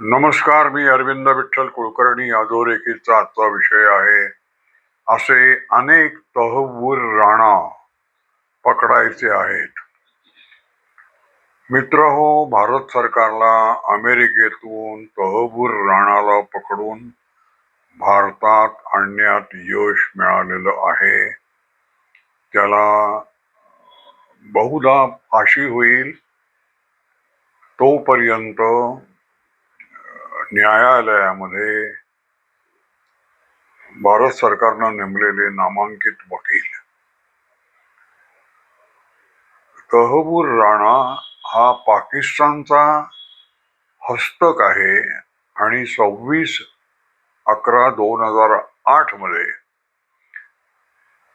नमस्कार मी अरविंद विठ्ठल कुलकर्णी. अधोरेखीचा आजचा विषय आहे असे अनेक तहवूर राणा पकडायचे आहेत. मित्र हो भारत सरकारला अमेरिकेतून तहबूर राणाला पकडून भारतात आणण्यात यश मिळालेलं आहे. त्याला बहुधा फाशी होईल. तोपर्यंत न्यायालयामध्ये भारत सरकारनं नेमलेले नामांकित वकील. तहबूर राणा हा पाकिस्तानचा हस्तक आहे आणि सव्वीस अकरा दोन हजार आठमध्ये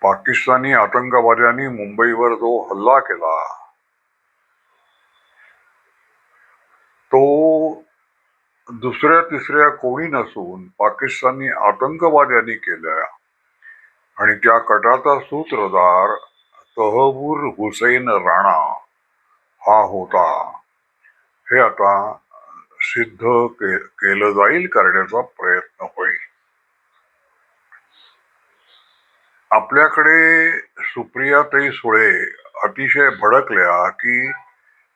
पाकिस्तानी आतंकवाद्यांनी मुंबईवर जो हल्ला केला तो दुसऱ्या तिसऱ्या कोणी नसून पाकिस्तानी आतंकवाद्यांनी केल्या. आणि त्या कटाचा सूत्रधार तहबूर हुसेन राणा हा होता. हे आता सिद्ध के केलं जाईल करण्याचा प्रयत्न होईल. आपल्याकडे सुप्रियाताई सुळे अतिशय भडकल्या की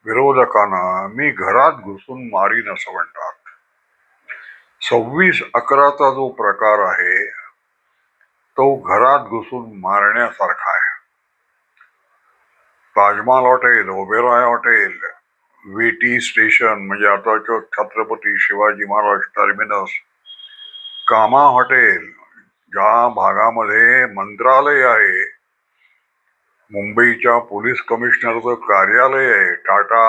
विरोधकांना मी घरात घुसून मारीन असं म्हणतात. सव्वीस अकराचा जो प्रकार आहे तो घरात घुसून मारण्यासारखा आहे. Taj Mahal hotel Oberoi hotel T station म्हणजे आताचं छत्रपती शिवाजी महाराज टर्मिनस कामा हॉटेल ज्या भागामध्ये मंत्रालय आहे मुंबईच्या पोलीस कमिशनरचं कार्यालय आहे टाटा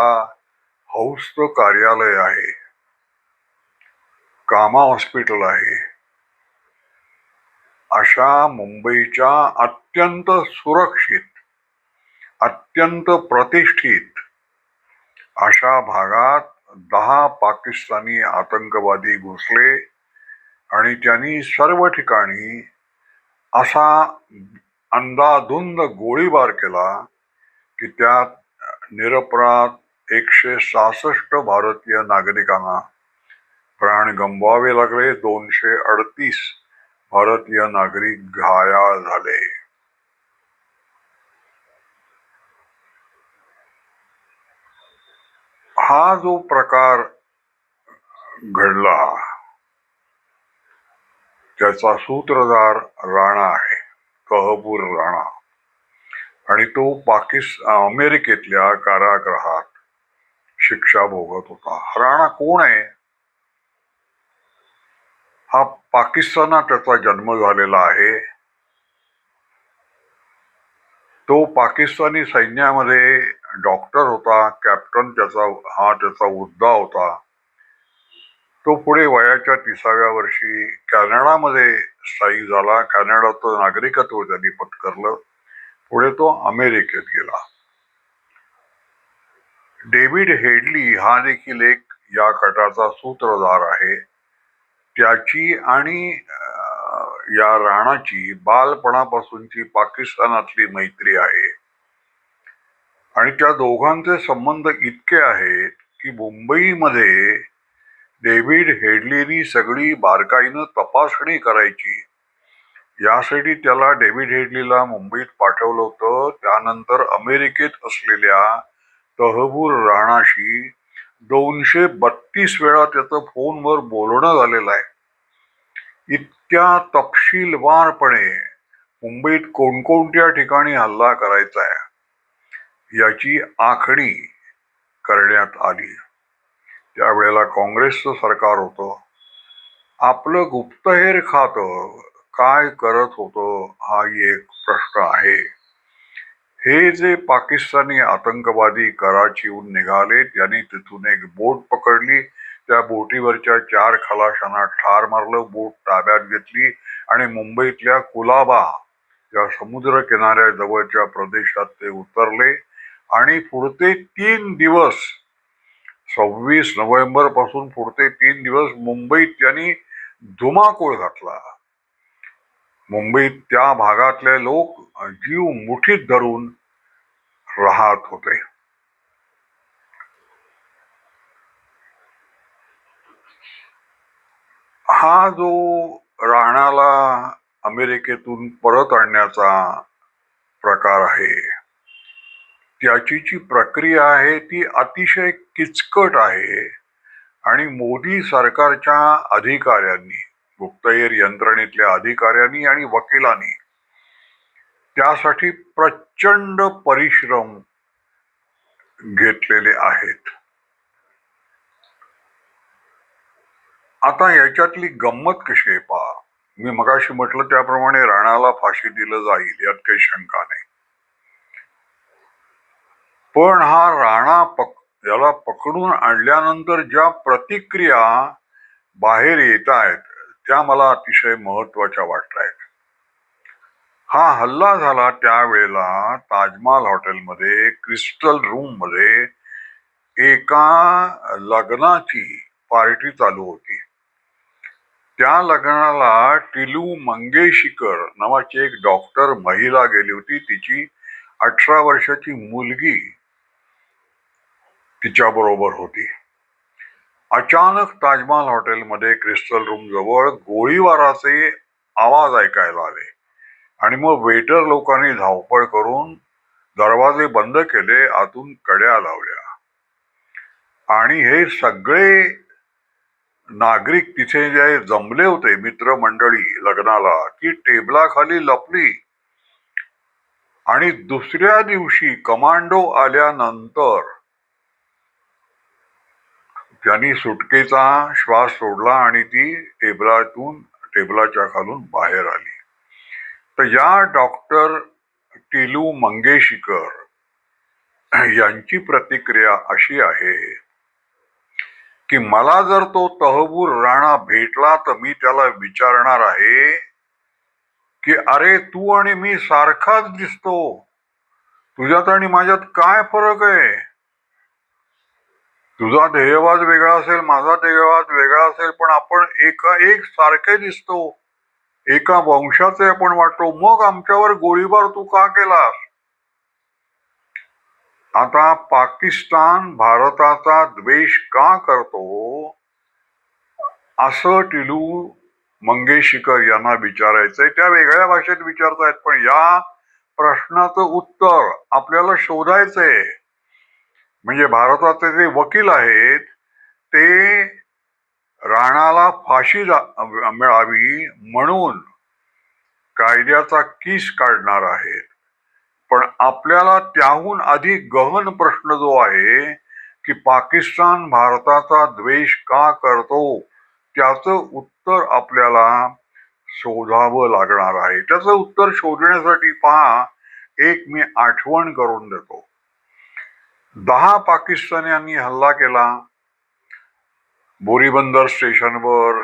हाऊसचं कार्यालय आहे. कामा हॉस्पिटल आहे. अशा मुंबईच्या अत्यंत सुरक्षित अत्यंत प्रतिष्ठित अशा भागात दहा पाकिस्तानी आतंकवादी घुसले आणि त्यांनी सर्व ठिकाणी असा अंदाधुंद गोळीबार केला की त्यात निरपराध एकशे सहासष्ट भारतीय नागरिकांना प्राण गमवावे लागले. दोनशे अडतीस भारतीय नागरिक घायाळ झाले. हा जो प्रकार घडला त्याचा सूत्रधार राणा आहे कहबूर राणा. आणि तो पाकिस्तान अमेरिकेतल्या कारागृहात शिक्षा भोगत होता. राणा कोण आहे? हा पाकिस्तानात त्याचा जन्म झालेला आहे. तो पाकिस्तानी सैन्यामध्ये डॉक्टर होता कॅप्टन त्याचा हा त्याचा हुद्दा होता. तो पुढे वयाच्या तिसाव्या वर्षी कॅनडामध्ये स्थायिक झाला. कॅनडाचं नागरिकत्व त्यांनी पत्करलं. पुढे तो अमेरिकेत गेला. डेव्हिड हेडली हा देखील एक या कटाचा सूत्रधार आहे. त्याची आणि या राणाची बालपणापासूनची पाकिस्तानातली मैत्री आहे. आणि त्या दोघांचे संबंध इतके आहेत की मुंबईमध्ये डेव्हिड हेडलीनी सगळी बारकाईनं तपासणी करायची. यासाठी त्याला डेव्हिड हेडलीला मुंबईत पाठवलं होतं. त्यानंतर अमेरिकेत असलेल्या तहबूर राणाशी दोनशे बत्तीस वेळा त्याचं फोनवर बोलणं झालेलं आहे. इतक्या तपशीलवारपणे मुंबईत कोणकोणत्या ठिकाणी हल्ला करायचा आहे याची आखणी करण्यात आली. त्यावेळेला काँग्रेसचं सरकार होतं. आपलं गुप्तहेर खातं काय करत होतं हा एक प्रश्न आहे. हे जे पाकिस्तानी आतंकवादी कराचीहून निघाले त्यांनी तिथून एक बोट पकडली. त्या बोटीवरच्या चार खलाशांना ठार मारलं बोट ताब्यात घेतली आणि मुंबईतल्या कुलाबा या समुद्र किनाऱ्याजवळच्या प्रदेशात ते उतरले. आणि पुढचे तीन दिवस सव्वीस नोव्हेंबरपासून पुढचे तीन दिवस मुंबईत त्यांनी धुमाकूळ घातला. मुंबईत त्या भागातले लोक जीव मुठीत धरून राहत होते. हा जो राहण्याला अमेरिकेतून परत आणण्याचा प्रकार आहे त्याची जी प्रक्रिया आहे ती अतिशय किचकट आहे आणि मोदी सरकारच्या अधिकाऱ्यांनी गुप्तहेर यंत्रणेतल्या अधिकाऱ्यांनी आणि वकिलांनी त्यासाठी प्रचंड परिश्रम घेतलेले आहेत. आता याच्यातली गंमत कशी आहे पहा. मी मगाशी म्हटलं त्याप्रमाणे राणाला फाशी दिलं जाईल यात काही शंका नाही. पण हा राणा पक याला पकडून आणल्यानंतर ज्या प्रतिक्रिया बाहेर येत आहेत त्या मला अतिशय महत्त्वाच्या वाटत आहेत. हा हल्ला झाला त्यावेळेला ताजमहाल हॉटेलमध्ये क्रिस्टल रूममध्ये एका लग्नाची पार्टी चालू होती. त्या लग्नाला टिलू मंगेशीकर नावाची एक डॉक्टर महिला गेली होती. तिची अठरा वर्षाची मुलगी तिच्या बरोबर होती. अचानक ताजमहाल हॉटेलमध्ये क्रिस्टल रूम जवळ गोळीबाराचे आवाज ऐकायला आले. आणि मग वेटर लोकांनी धावपळ करून दरवाजे बंद केले आतून कड्या लावल्या. आणि हे सगळे नागरिक तिथे जे जमले होते मित्रमंडळी लग्नाला की टेबलाखाली लपली. आणि दुसऱ्या दिवशी कमांडो आल्यानंतर त्यांनी सुटकेचा श्वास सोडला आणि ती टेबलातून टेबलाच्या खालून बाहेर आली. तर या डॉक्टर टिलू मंगेशीकर यांची प्रतिक्रिया अशी आहे की मला जर तो तहबूर राणा भेटला तर मी त्याला विचारणार आहे की अरे तू आणि मी सारखाच दिसतो. तुझ्यात आणि माझ्यात काय फरक आहे? तुझा ध्येयवाद वेगळा असेल माझा ध्येयवाद वेगळा असेल पण आपण एका एक सारखे दिसतो. एका वंशाचे आपण वाटतो मग आमच्यावर गोळीबार तू का केलास? आता पाकिस्तान भारताचा द्वेष का करतो? असं टिलू मंगेशीकर यांना विचारायचंय. त्या वेगळ्या भाषेत विचारतायत पण या प्रश्नाचं उत्तर आपल्याला शोधायचंय. म्हणजे भारताचे जे वकील आहेत ते राणाला फाशी मिळावी म्हणून कायद्याचा किस काढणार आहेत. पण आपल्याला त्याहून अधिक गहन प्रश्न जो आहे की पाकिस्तान भारताचा द्वेष का करतो त्याचं उत्तर आपल्याला शोधावं लागणार आहे. त्याचं उत्तर शोधण्यासाठी पहा एक मी आठवण करून देतो. दहा पाकिस्तानी हल्ला केला. बोरीबंदर स्टेशनवर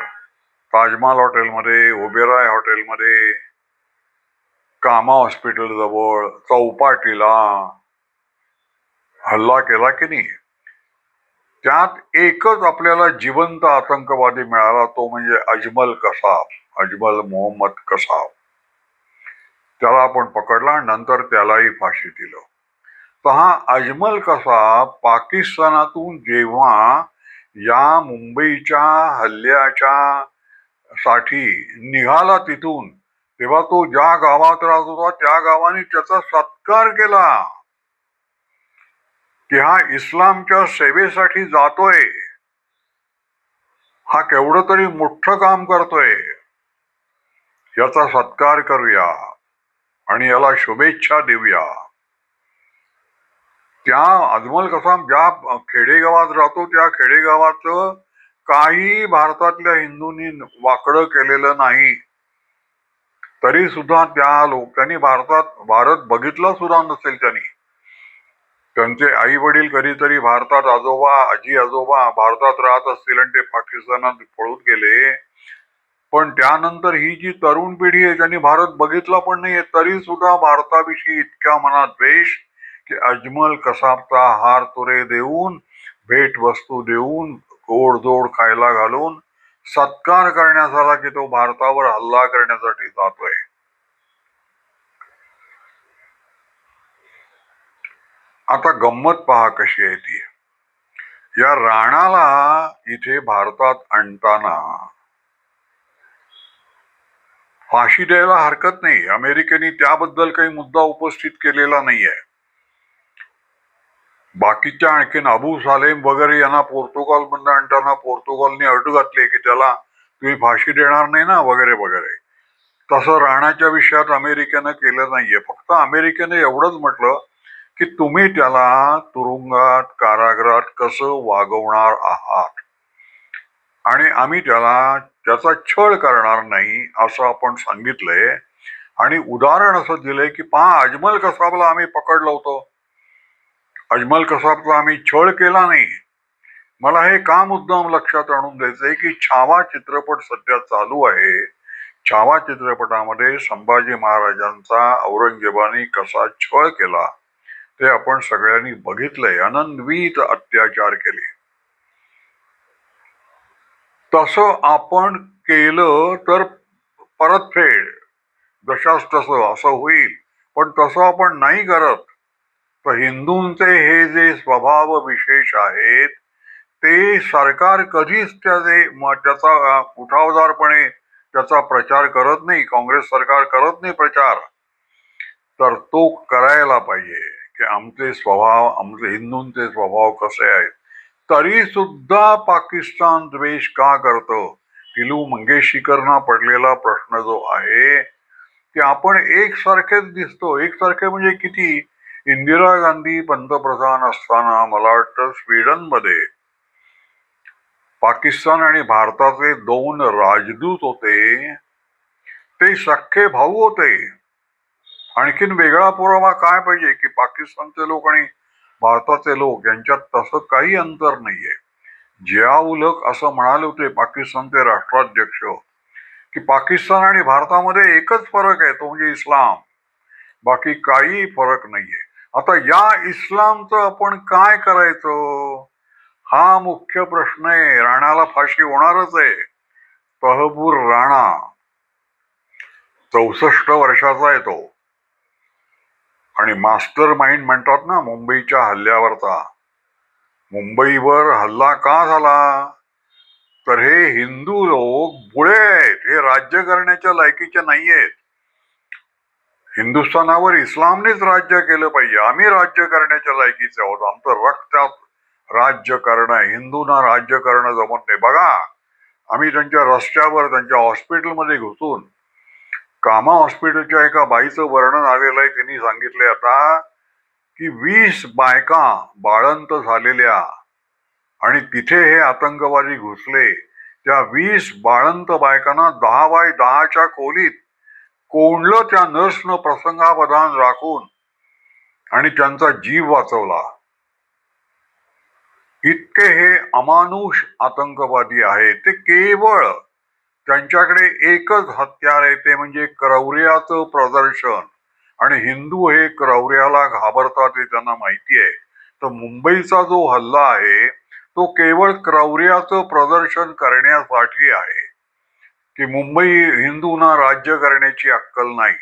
ताजमहाल हॉटेलमध्ये ओबेराय हॉटेलमध्ये कामा हॉस्पिटल जवळ चौपाटीला हल्ला केला की नाही? त्यात एकच आपल्याला जिवंत आतंकवादी मिळाला तो म्हणजे अजमल कसाब अजमल मोहम्मद कसाब. त्याला आपण पकडला नंतर त्यालाही फाशी दिलं. तर हा अजमल कसाब पाकिस्तानातून जेव्हा या मुंबईच्या हल्ल्याच्या साठी निघाला तिथून तेव्हा तो ज्या गावात राहत होता त्या गावाने त्याचा सत्कार केला. की हा इस्लामच्या सेवेसाठी जातोय. हा केवढं तरी मोठं काम करतोय. याचा सत्कार करूया आणि याला शुभेच्छा देऊया. त्या अजमल कसाम ज्या खेडेगावात राहतो त्या खेडेगावाचं काही भारतातल्या हिंदूंनी वाकडं केलेलं नाही. तरी सुद्धा त्या लोक त्यांनी भारतात भारत बघितला सुद्धा नसेल त्यांनी. त्यांचे आई वडील कधीतरी भारतात आजोबा आजी आजोबा भारतात राहत असतील आणि ते पाकिस्तानात पळून गेले. पण त्यानंतर ही जी तरुण पिढी आहे त्यांनी भारत बघितला पण नाहीये तरी सुद्धा भारताविषयी इतक्या मनात द्वेष की अजमल कसाबचा हार तुरे देऊन भेट वस्तू देऊन गोडधोड खायला घालून सत्कार करण्यात आला की तो भारतावर हल्ला करण्यासाठी जातोय. आता गंमत पहा कशी आहे ती. या राणाला इथे भारतात आणताना फाशी द्यायला हरकत नाही. अमेरिकेने त्याबद्दल काही मुद्दा उपस्थित केलेला नाहीये. बाकीच्या आणखीन अबू सालेम वगैरे यांना पोर्तुगाल मधून आणताना पोर्तुगालने अट घातली की त्याला तुम्ही फाशी देणार नाही ना वगैरे वगैरे. तसं राणाच्या विषयात अमेरिकेनं केलं नाहीये. फक्त अमेरिकेने एवढंच म्हटलं की तुम्ही त्याला तुरुंगात कारागृहात कसं वागवणार आहात? आणि आम्ही त्याला त्याचा छळ करणार नाही असं आपण सांगितलंय. आणि उदाहरण असं दिलंय की पहा अजमल कसाबला आम्ही पकडलं होतं. अजमल कसाबचा आम्ही छळ केला नाही. मला हे का मुद्दाम लक्षात आणून द्यायचंय की छावा चित्रपट सध्या चालू आहे. छावा चित्रपटामध्ये संभाजी महाराजांचा औरंगजेबाने कसा छळ केला ते आपण सगळ्यांनी बघितलंय. अनन्वित अत्याचार केले. तसं आपण केलं तर परतफेड जशास तसं असं होईल. पण तसं आपण नाही करत. तर हिंदूंचे हे जे स्वभाव विशेष आहेत ते सरकार कधीच त्याचे त्याचा उठावदारपणे त्याचा प्रचार करत नाही काँग्रेस सरकार करत नाही प्रचार. तर तो करायला पाहिजे की आमचे स्वभाव आमचे हिंदूंचे स्वभाव कसे आहेत. तरी सुद्धा पाकिस्तान द्वेष का करतं? किलू मंगेशीकरना पडलेला प्रश्न जो आहे की आपण एकसारखेच दिसतो. एकसारखे म्हणजे किती? इंदिरा गांधी पंतप्रधान असताना मला वाटतं स्वीडनमध्ये पाकिस्तान आणि भारताचे दोन राजदूत होते. ते सख्खे भाऊ होते. आणखीन वेगळा पुरावा काय पाहिजे की पाकिस्तानचे लोक आणि भारताचे लोक यांच्यात तसं काही अंतर नाहीये. जिया उलक असं म्हणाले होते पाकिस्तानचे राष्ट्राध्यक्ष की पाकिस्तान आणि भारतामध्ये एकच फरक आहे तो म्हणजे इस्लाम. बाकी काही फरक नाहीये. आता या इस्लामचं आपण काय करायचं? हा मुख्य प्रश्न आहे. राणाला फाशी होणारच आहे. तहबूर राणा. चौसष्ट वर्षाचा आहे तो. आणि मास्टर माइंड म्हणतात ना मुंबईच्या हल्ल्यावरचा. मुंबईवर हल्ला का झाला? तर हे हिंदू लोक बुळे आहेत. हे राज्य करण्याच्या लायकीचे नाही आहेत हिंदुस्थानावर इस्लामनेच राज्य केलं पाहिजे. आम्ही राज्य करण्याच्या लायकीचे आहोत. आमचं रक्तात राज्य करणं हिंदूंना राज्य करणं जमत नाही. बघा आम्ही त्यांच्या रस्त्यावर त्यांच्या हॉस्पिटलमध्ये घुसून कामा हॉस्पिटलच्या एका बाईचं वर्णन आलेलं आहे. त्यांनी सांगितलंय आता की वीस बायका बाळंत झालेल्या आणि तिथे हे आतंकवादी घुसले. त्या वीस बाळंत बायकांना दहा बाय दहाच्या खोलीत कोंडलं त्या नर्सनं प्रसंगावधान राखून आणि त्यांचा जीव वाचवला. इतके हे अमानुष आतंकवादी आहेत ते केवळ त्यांच्याकडे एकच हत्यार आहे ते म्हणजे क्रौर्याचं प्रदर्शन. आणि हिंदू हे क्रौर्याला घाबरतात हे त्यांना माहिती आहे. तर मुंबईचा जो हल्ला आहे तो केवळ क्रौर्याचं प्रदर्शन करण्यासाठी आहे. की मुंबई हिंदूंना राज्य करण्याची अक्कल नाही.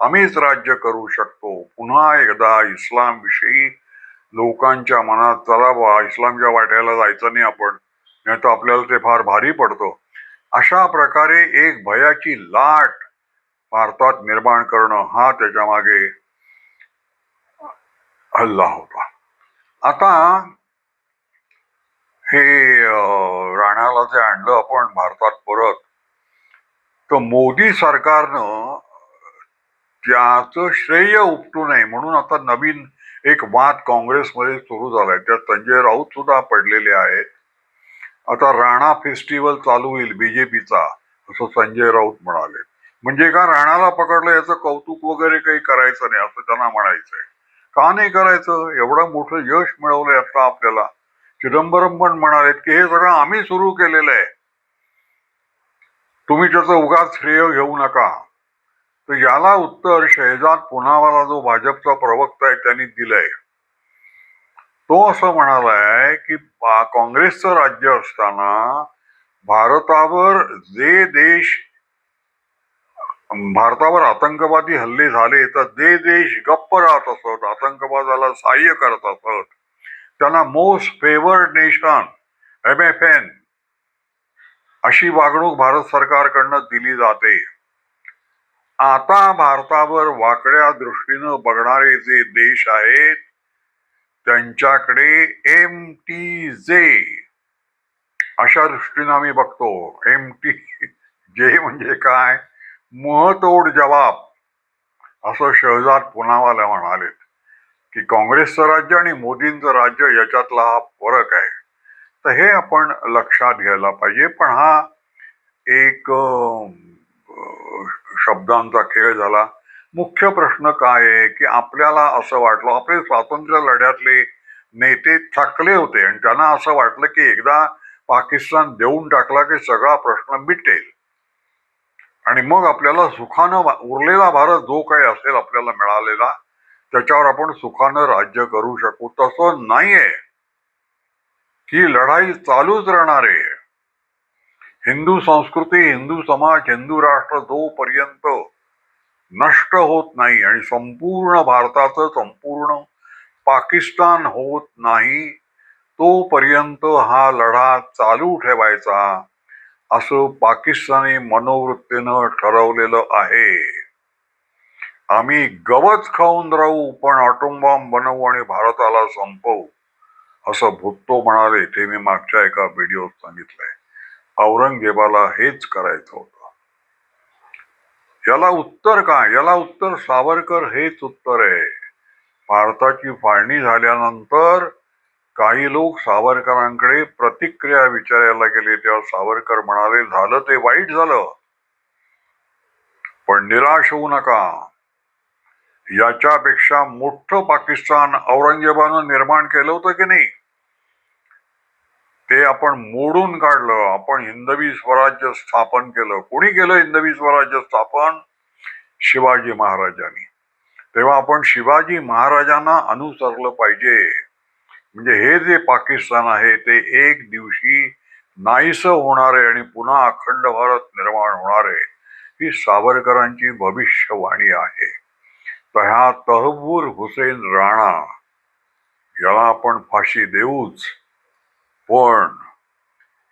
आम्हीच राज्य करू शकतो. पुन्हा एकदा इस्लाम विषयी लोकांच्या मनात चला बा इस्लामच्या वाट्याला जायचं नाही आपण नाही तर आपल्याला ते फार भारी पडतं. अशा प्रकारे एक भयाची लाट भारतात निर्माण करणं हा त्याच्यामागे हल्ला होता. आता हे राणाला जे आणलं आपण भारतात परत तर मोदी सरकारनं त्याचं श्रेय उपटू नये म्हणून आता नवीन एक वाद काँग्रेसमध्ये सुरू झालाय. त्यात संजय राऊत सुद्धा पडलेले आहेत. आता राणा फेस्टिवल चालू होईल बीजेपीचा असं संजय राऊत म्हणाले. म्हणजे का राणाला पकडलं याचं कौतुक वगैरे काही करायचं नाही असं त्यांना म्हणायचंय. का नाही करायचं? एवढं मोठं यश मिळवलंय आता आपल्याला. चिदंबरम पण म्हणालेत की हे सगळं आम्ही सुरू केलेलं आहे. तुम्ही त्याचं उगाच श्रेय घेऊ नका. तर याला उत्तर शहजाद पुनावाला जो भाजपचा प्रवक्ता आहे त्यांनी दिलंय. तो असं म्हणालाय की काँग्रेसचं राज्य असताना भारतावर जे देश भारतावर आतंकवादी हल्ले झाले तर जे देश गप्प राहत असत आतंकवादाला सहाय्य करत असत त्यांना most favoured nation M F N अशी वागणूक भारत सरकारकडनं दिली जाते. आता भारतावर वाकड्या दृष्टीनं बघणारे जे देश आहेत त्यांच्याकडे एम टी जे अशा दृष्टीनं आम्ही बघतो. एम टी जे म्हणजे काय? महतोड जवाब असं शहजाद पुनावाला म्हणाले की काँग्रेसचं राज्य आणि मोदींचं राज्य याच्यातला हा फरक आहे. तर हे आपण लक्षात घ्यायला पाहिजे. पण हा एक शब्दांचा खेळ झाला. मुख्य प्रश्न काय आहे की आपल्याला असं वाटलं आपले स्वातंत्र्य लढ्यातले नेते थकले होते आणि त्यांना असं वाटलं की एकदा पाकिस्तान देऊन टाकला की सगळा प्रश्न मिटेल. आणि मग आपल्याला सुखानं उरलेला भारत जो काही असेल आपल्याला मिळालेला त्याच्यावर आपण सुखानं राज्य करू शकू. तसं नाहीये. ही लढाई चालूच राहणार आहे. हिंदू संस्कृती हिंदू समाज हिंदू राष्ट्र जोपर्यंत नष्ट होत नाही आणि संपूर्ण भारताचं संपूर्ण पाकिस्तान होत नाही तोपर्यंत हा लढा चालू ठेवायचा असं पाकिस्तानी मनोवृत्तीनं ठरवलेलं आहे. आम्ही गवत खाऊन राहू पण ऑटोबॉम्ब बनवू आणि भारताला संपवू. असं भुत्तो म्हणाले ते मी मागच्या एका व्हिडिओत सांगितलंय. औरंगजेबाला हेच करायचं होतं. याला उत्तर काय याला उत्तर सावरकर हेच उत्तर आहे. भारताची फाळणी झाल्यानंतर काही लोक सावरकरांकडे प्रतिक्रिया विचारायला गेले. तेव्हा सावरकर म्हणाले झालं ते वाईट झालं. पण निराश होऊ नका. याच्यापेक्षा मोठं पाकिस्तान औरंगजेबानं निर्माण केलं होतं की नाही? ते आपण मोडून काढलं. आपण हिंदवी स्वराज्य स्थापन केलं. कोणी केलं हिंदवी स्वराज्य स्थापन? शिवाजी महाराजांनी. तेव्हा आपण शिवाजी महाराजांना अनुसरलं पाहिजे. म्हणजे हे जे पाकिस्तान आहे ते एक दिवशी नाहीस होणार आहे आणि पुन्हा अखंड भारत निर्माण होणार आहे ही सावरकरांची भविष्यवाणी आहे. तर ह्या तहबूर हुसेन राणा याला आपण फाशी देऊच. पण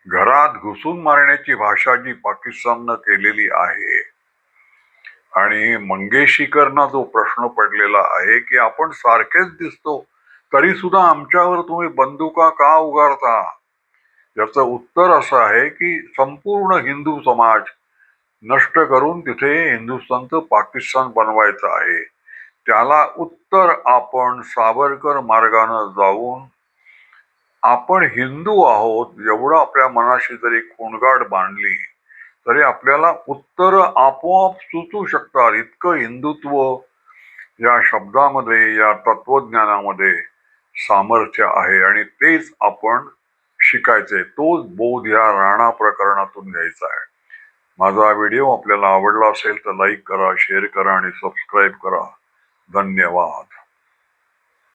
घरात घुसून मारण्याची भाषा जी पाकिस्ताननं केलेली आहे आणि मंगेशीकरना जो प्रश्न पडलेला आहे की आपण सारखेच दिसतो तरी सुद्धा आमच्यावर तुम्ही बंदुका का उगारता? याचं उत्तर असं आहे की संपूर्ण हिंदू समाज नष्ट करून तिथे हिंदुस्थानचं पाकिस्तान बनवायचं आहे. त्याला उत्तर आपण सावरकर मार्गानं जाऊन आपण हिंदू आहोत एवढं आपल्या मनाशी जरी खूणगाठ बांधली तरी आपल्याला उत्तर आपोआप सुचू शकतात. इतकं हिंदुत्व या शब्दामध्ये या तत्वज्ञानामध्ये सामर्थ्य आहे आणि तेच आपण शिकायचे तोच बोध या राणा प्रकरणातून घ्यायचा आहे. माझा व्हिडिओ आपल्याला आवडला असेल तर लाईक करा शेअर करा आणि सबस्क्राईब करा. ધન્યવાદ